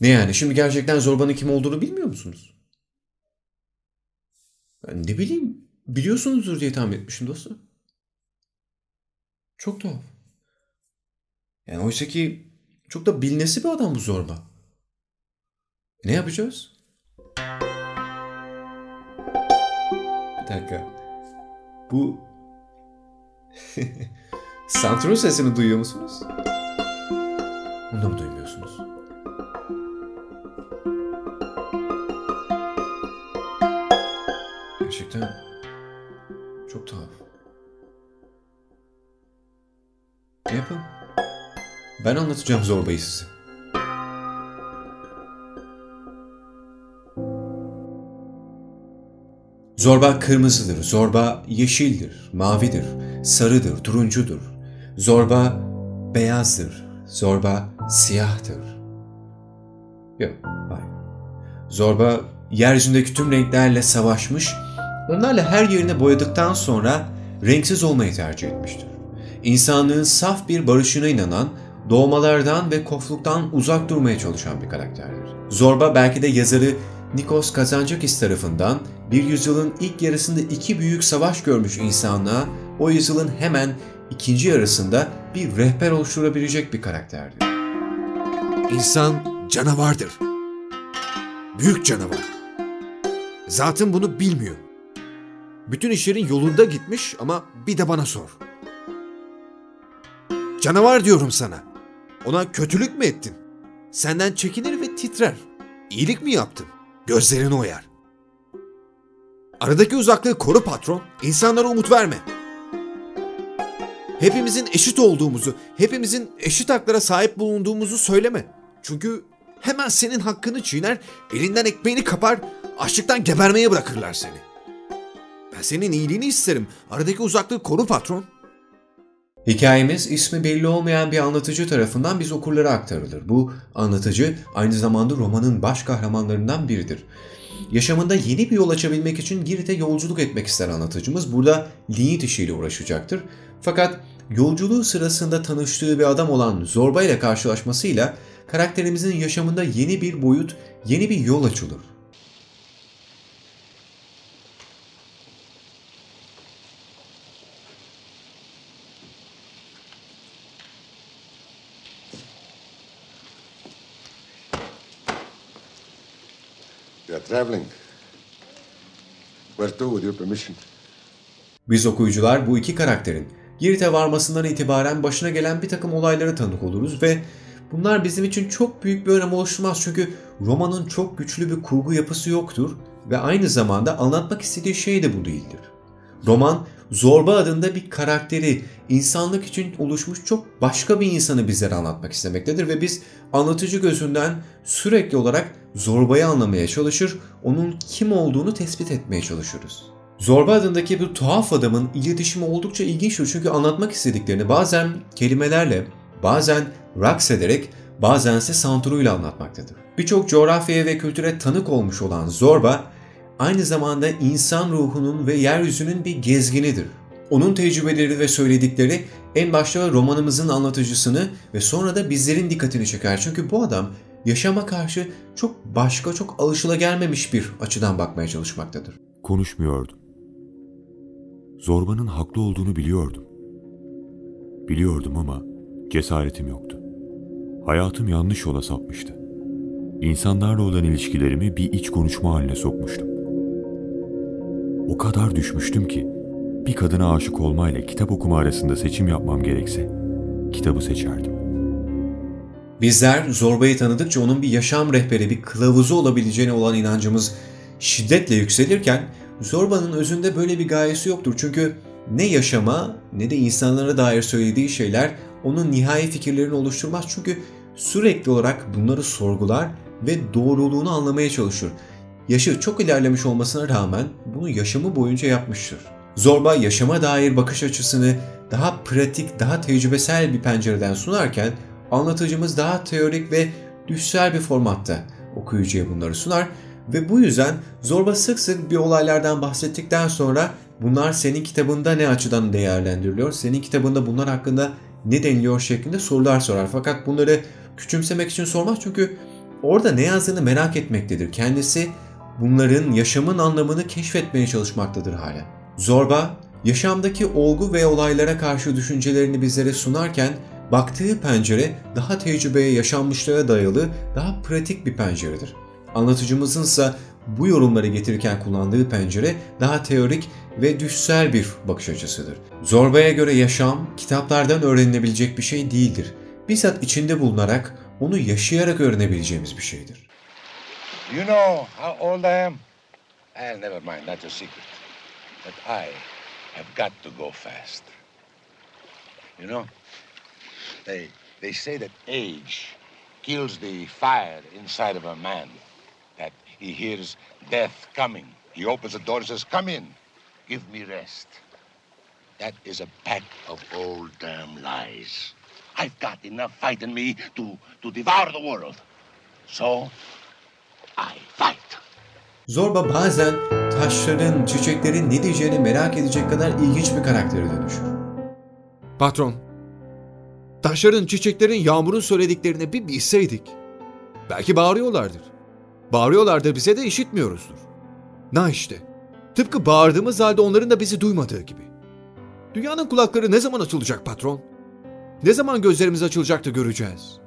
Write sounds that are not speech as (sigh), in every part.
Ne yani şimdi gerçekten zorbanın kim olduğunu bilmiyor musunuz? Ben ne bileyim biliyorsunuzdur diye tahmin etmişim dostum. Çok tuhaf. Yani oysa ki çok da bilinesi bir adam bu zorba. E ne yapacağız? Bir dakika. Bu (laughs) Santron sesini duyuyor musunuz? Onu da mı duymuyorsunuz? Gerçekten çok tuhaf. Ne yapın? Ben anlatacağım zorbayı size. Zorba kırmızıdır, zorba yeşildir, mavidir, sarıdır, turuncudur. Zorba beyazdır, zorba siyahtır. Yok, hayır. Zorba yeryüzündeki tüm renklerle savaşmış, onlarla her yerini boyadıktan sonra renksiz olmayı tercih etmiştir. İnsanlığın saf bir barışına inanan, doğmalardan ve kofluktan uzak durmaya çalışan bir karakterdir. Zorba belki de yazarı Nikos Kazantzakis tarafından bir yüzyılın ilk yarısında iki büyük savaş görmüş insanlığa o yüzyılın hemen ikinci yarısında bir rehber oluşturabilecek bir karakterdir. İnsan canavardır. Büyük canavar. Zaten bunu bilmiyor. Bütün işlerin yolunda gitmiş ama bir de bana sor. Canavar diyorum sana. Ona kötülük mü ettin? Senden çekinir ve titrer. İyilik mi yaptın? Gözlerini oyar. Aradaki uzaklığı koru patron. İnsanlara umut verme. Hepimizin eşit olduğumuzu, hepimizin eşit haklara sahip bulunduğumuzu söyleme. Çünkü hemen senin hakkını çiğner, elinden ekmeğini kapar, açlıktan gebermeye bırakırlar seni. Senin iyiliğini isterim. Aradaki uzaklığı koru patron. Hikayemiz ismi belli olmayan bir anlatıcı tarafından biz okurlara aktarılır. Bu anlatıcı aynı zamanda romanın baş kahramanlarından biridir. Yaşamında yeni bir yol açabilmek için Girit'e yolculuk etmek ister anlatıcımız. Burada linyit işiyle uğraşacaktır. Fakat yolculuğu sırasında tanıştığı bir adam olan Zorba ile karşılaşmasıyla karakterimizin yaşamında yeni bir boyut, yeni bir yol açılır. We are traveling. Where to with your permission? Biz okuyucular bu iki karakterin Girit'e varmasından itibaren başına gelen bir takım olaylara tanık oluruz ve bunlar bizim için çok büyük bir önem oluşturmaz çünkü romanın çok güçlü bir kurgu yapısı yoktur ve aynı zamanda anlatmak istediği şey de bu değildir. Roman Zorba adında bir karakteri, insanlık için oluşmuş çok başka bir insanı bizlere anlatmak istemektedir ve biz anlatıcı gözünden sürekli olarak Zorba'yı anlamaya çalışır, onun kim olduğunu tespit etmeye çalışırız. Zorba adındaki bu tuhaf adamın iletişimi oldukça ilginçtir çünkü anlatmak istediklerini bazen kelimelerle, bazen raks ederek, bazense santuruyla anlatmaktadır. Birçok coğrafyaya ve kültüre tanık olmuş olan Zorba, aynı zamanda insan ruhunun ve yeryüzünün bir gezginidir. Onun tecrübeleri ve söyledikleri en başta romanımızın anlatıcısını ve sonra da bizlerin dikkatini çeker. Çünkü bu adam yaşama karşı çok başka, çok alışılagelmemiş bir açıdan bakmaya çalışmaktadır. Konuşmuyordum. Zorbanın haklı olduğunu biliyordum. Biliyordum ama cesaretim yoktu. Hayatım yanlış yola sapmıştı. İnsanlarla olan ilişkilerimi bir iç konuşma haline sokmuştum. O kadar düşmüştüm ki bir kadına aşık olmayla kitap okuma arasında seçim yapmam gerekse kitabı seçerdim. Bizler Zorba'yı tanıdıkça onun bir yaşam rehberi, bir kılavuzu olabileceğine olan inancımız şiddetle yükselirken Zorba'nın özünde böyle bir gayesi yoktur. Çünkü ne yaşama ne de insanlara dair söylediği şeyler onun nihai fikirlerini oluşturmaz. Çünkü sürekli olarak bunları sorgular ve doğruluğunu anlamaya çalışır. Yaşı çok ilerlemiş olmasına rağmen bunu yaşamı boyunca yapmıştır. Zorba yaşama dair bakış açısını daha pratik, daha tecrübesel bir pencereden sunarken anlatıcımız daha teorik ve düşsel bir formatta okuyucuya bunları sunar ve bu yüzden Zorba sık sık bir olaylardan bahsettikten sonra bunlar senin kitabında ne açıdan değerlendiriliyor, senin kitabında bunlar hakkında ne deniliyor şeklinde sorular sorar. Fakat bunları küçümsemek için sormaz çünkü orada ne yazdığını merak etmektedir. Kendisi bunların yaşamın anlamını keşfetmeye çalışmaktadır hala. Zorba, yaşamdaki olgu ve olaylara karşı düşüncelerini bizlere sunarken baktığı pencere daha tecrübeye, yaşanmışlığa dayalı, daha pratik bir penceredir. Anlatıcımızın ise bu yorumları getirirken kullandığı pencere daha teorik ve düşsel bir bakış açısıdır. Zorba'ya göre yaşam kitaplardan öğrenilebilecek bir şey değildir. Bizzat içinde bulunarak onu yaşayarak öğrenebileceğimiz bir şeydir. You know how old I am? Eh, never mind, that's a secret. But I have got to go fast. You know, they they say that age kills the fire inside of a man. That he hears death coming. He opens the door and says, "Come in, give me rest." That is a pack of old damn lies. I've got enough fight in me to to devour the world. So I fight. Zorba bazen taşların, çiçeklerin ne diyeceğini merak edecek kadar ilginç bir karaktere dönüşür. Patron, taşların, çiçeklerin, yağmurun söylediklerini bir bilseydik. Belki bağırıyorlardır. Bağırıyorlardır bize de işitmiyoruzdur. Na işte. Tıpkı bağırdığımız halde onların da bizi duymadığı gibi. Dünyanın kulakları ne zaman açılacak patron? Ne zaman gözlerimiz açılacak da göreceğiz?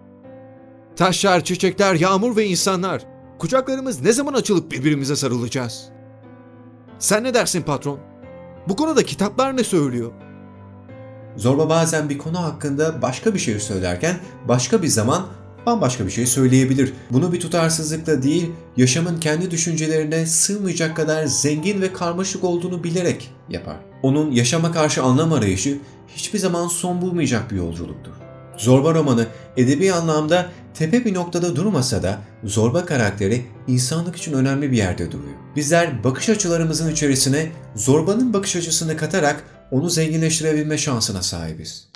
Taşlar, çiçekler, yağmur ve insanlar. Kucaklarımız ne zaman açılıp birbirimize sarılacağız? Sen ne dersin patron? Bu konuda kitaplar ne söylüyor? Zorba bazen bir konu hakkında başka bir şey söylerken başka bir zaman bambaşka bir şey söyleyebilir. Bunu bir tutarsızlıkla değil, yaşamın kendi düşüncelerine sığmayacak kadar zengin ve karmaşık olduğunu bilerek yapar. Onun yaşama karşı anlam arayışı hiçbir zaman son bulmayacak bir yolculuktur. Zorba romanı edebi anlamda tepe bir noktada durmasa da Zorba karakteri insanlık için önemli bir yerde duruyor. Bizler bakış açılarımızın içerisine Zorba'nın bakış açısını katarak onu zenginleştirebilme şansına sahibiz.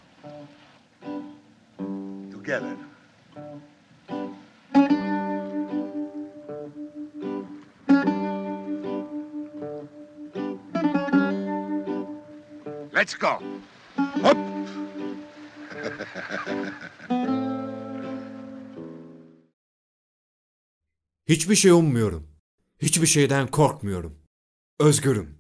Together. Let's go. Hop. (laughs) Hiçbir şey ummuyorum. Hiçbir şeyden korkmuyorum. Özgürüm.